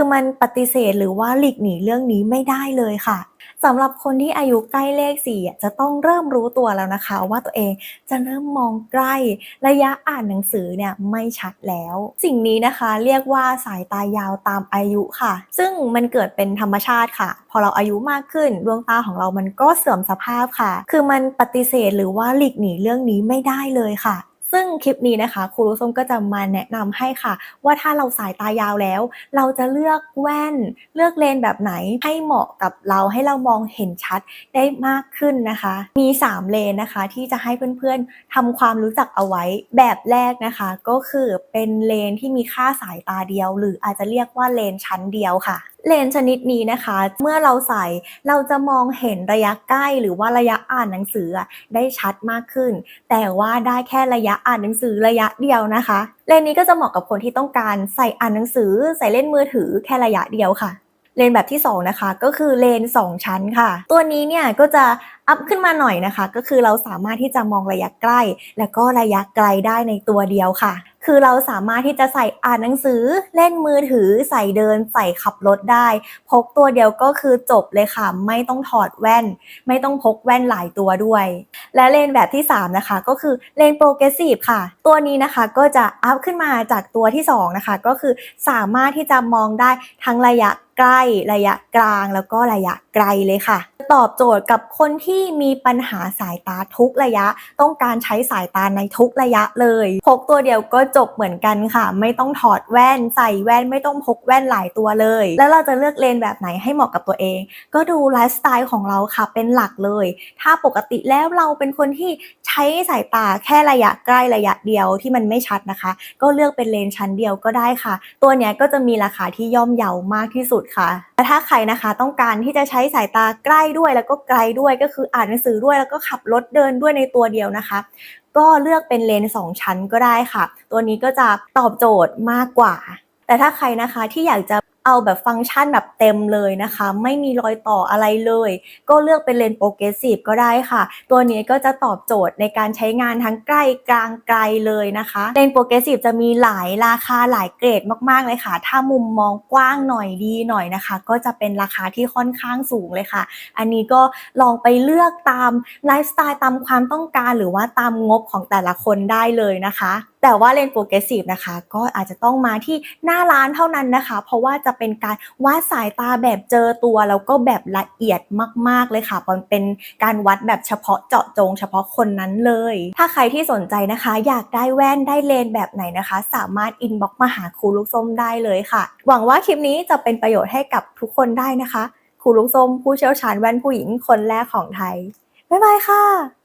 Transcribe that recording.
คือมันปฏิเสธหรือว่าหลีกหนีเรื่องนี้ไม่ได้เลยค่ะสำหรับคนที่อายุใกล้เลข4อ่จะต้องเริ่มรู้ตัวแล้วนะคะ ว่าตัวเองจะเริ่มมองใกล้ ระยะอ่านหนังสือเนี่ยไม่ชัดแล้ว สิ่งนี้นะคะเรียกว่าสายตายาวตามอายุค่ะ ซึ่งมันเกิดเป็นธรรมชาติค่ะ พอเราอายุมากขึ้นดวงตาของเรามันก็เสื่อมสภาพค่ะ คือมันปฏิเสธหรือว่าหลีกหนีเรื่องนี้ไม่ได้เลยค่ะ ซึ่งคลิปนี้นะคะครูรุส้มก็จะมาแนะนำให้ค่ะ ว่าถ้าเราสายตายาวแล้ว เราจะเลือกแว่น เลือกเลนแบบไหนให้เหมาะกับเราให้เรามองเห็นชัดได้มากขึ้นนะคะ มี 3 เลนนะคะ ที่จะให้เพื่อนๆทำความรู้จักเอาไว้แบบแรกนะคะ ก็คือเป็นเลนที่มีค่าสายตาเดียว หรืออาจจะเรียกว่าเลนชั้นเดียวค่ะ เลนส์ชนิดนี้นะคะ เมื่อเราใส่เราจะมองเห็นระยะใกล้หรือว่าระยะอ่านหนังสือได้ชัดมากขึ้น แต่ว่าได้แค่ระยะอ่านหนังสือระยะเดียวนะคะ เลนส์นี้ก็จะเหมาะกับคนที่ต้องการใส่อ่านหนังสือ ใส่เล่นมือถือแค่ระยะเดียวค่ะเลนแบบที่ 2 นะคะ ก็คือเลน 2 ชั้นค่ะ ตัวนี้เนี่ยก็จะอัพขึ้นมาหน่อยนะคะ ก็คือเราสามารถที่จะมองระยะใกล้ และก็ระยะไกลได้ในตัวเดียวค่ะ คือเราสามารถที่จะใส่อ่านหนังสือเล่นมือถือ ใส่เดิน ใส่ขับรถได้ พกตัวเดียวก็คือจบเลยค่ะ ไม่ต้องถอดแว่น ไม่ต้องพกแว่นหลายตัวด้วย และเลนแบบที่ 3 นะคะ ก็คือเลนโปรเกรสซีฟค่ะ ตัวนี้นะคะก็จะอัพขึ้นมาจากตัวที่ 2 นะคะ ก็คือสามารถที่จะมองได้ทั้งระยะ ใกล้ ระยะกลาง แล้วก็ระยะไกลเลยค่ะ ตอบโจทย์กับคนที่มีปัญหาสายตาทุกระยะ ต้องการใช้สายตาในทุกระยะเลยพกตัวเดียวก็จบเหมือนกันค่ะ ไม่ต้องถอดแว่นใส่แว่นไม่ต้องพกแว่นหลายตัวเลย แล้วเราจะเลือกเลนแบบไหนให้เหมาะกับตัวเอง ก็ดูไลฟ์สไตล์ของเราค่ะเป็นหลักเลย ถ้าปกติแล้วเราเป็นคนที่ใช้สายตาแค่ระยะใกล้ระยะเดียวที่มันไม่ชัดนะคะ ก็เลือกเป็นเลนส์ชั้นเดียวก็ได้ค่ะ ตัวเนี้ยก็จะมีราคาที่ย่อมเยาวมากที่สุดค่ะแต่ถ้าใครนะคะต้องการที่จะใช้สายตาใกล้ด้วยแล้วก็ไกลด้วยก็คืออ่านหนังสือด้วยแล้วก็ขับรถเดินด้วยในตัวเดียวนะคะ ก็เลือกเป็นเลนส์สองชั้นก็ได้ค่ะ ตัวนี้ก็จะตอบโจทย์มากกว่า แต่ถ้าใครนะคะที่อยากจะเอาแบบฟังก์ชันแบบเต็มเลยนะคะ ไม่มีรอยต่ออะไรเลย ก็เลือกเป็นเลนส์โปรเกรสซีฟก็ได้ค่ะ ตัวนี้ก็จะตอบโจทย์ในการใช้งานทั้งใกล้กลางไกลเลยนะคะเลนส์โปรเกรสซีฟจะมีหลายราคาหลายเกรดมากๆเลยค่ะ ถ้ามุมมองกว้างหน่อยดีหน่อยนะคะ ก็จะเป็นราคาที่ค่อนข้างสูงเลยค่ะ อันนี้ก็ลองไปเลือกตามไลฟ์สไตล์ตามความต้องการหรือว่าตามงบของแต่ละคนได้เลยนะคะ แต่ว่าเลนส์โปรเกรสซีฟนะคะ ก็อาจจะต้องมาที่หน้าร้านเท่านั้นนะคะ เพราะว่าจะจะเป็นการวัดสายตาแบบเจอตัวแล้วก็แบบละเอียดมาก ๆ เลยค่ะมันเป็นการวัดแบบเฉพาะเจาะจง เฉพาะคนนั้นเลย ถ้าใครที่สนใจนะคะ อยากได้แว่นได้เลนส์แบบไหนนะคะ สามารถอินบ็อกมาหาครูลูกส้มได้เลยค่ะ หวังว่าคลิปนี้จะเป็นประโยชน์ให้กับทุกคนได้นะคะ ครูลูกส้มผู้เชี่ยวชาญแว่นผู้หญิงคนแรกของไทยบ๊ายบายค่ะ